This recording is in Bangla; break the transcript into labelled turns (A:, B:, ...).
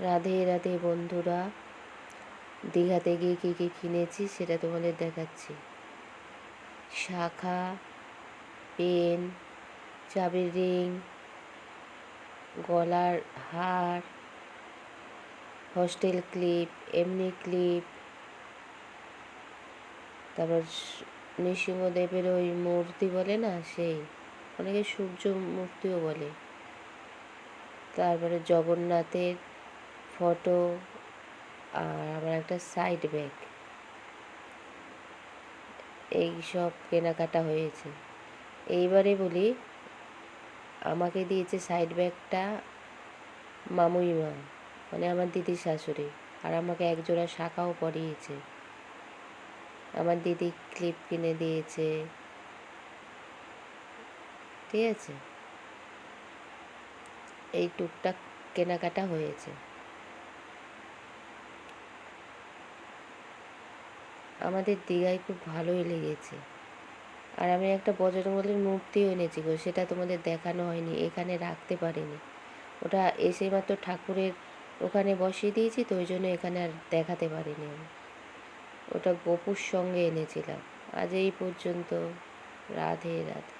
A: রাধে রাধে বন্ধুরা। দীঘাতে গিয়ে কী কী কিনেছি সেটা তোমাদের দেখাচ্ছি। শাখা, পেন, চাবির রিং, গলার হার, হস্টেল ক্লিপ, এমনি ক্লিপ। তারপর নৃসিংহদেবের ওই মূর্তি বলে না সেই? অনেকে সূর্য মূর্তিও বলে। তারপরে জগন্নাথের ফটো আর আমার একটা সাইড ব্যাগ এই সব কেনাকাটা হয়েছে। এইবারে বলি, আমাকে দিয়েছে সাইড ব্যাগটা মামুই মা মানে আমার দিদির শাশুড়ি, আর আমাকে একজোড়া শাখাও পরিয়েছে। আমার দিদি ক্লিপ কিনে দিয়েছে। ঠিক আছে? এই টুকটাক কেনাকাটা হয়েছে। আমাদের দীঘায় খুব ভালোই লেগেছে। আর আমি একটা বজরঙ্গলের মূর্তিও এনেছি গো, সেটা তোমাদের দেখানো হয়নি, এখানে রাখতে পারিনি। ওটা এসে মাত্র ঠাকুরের ওখানে বসিয়ে দিয়েছি, তো ওই জন্য এখানে আর দেখাতে পারিনি আমি। ওটা গোপুর সঙ্গে এনেছিলাম। আজ এই পর্যন্ত, রাধে রাধে।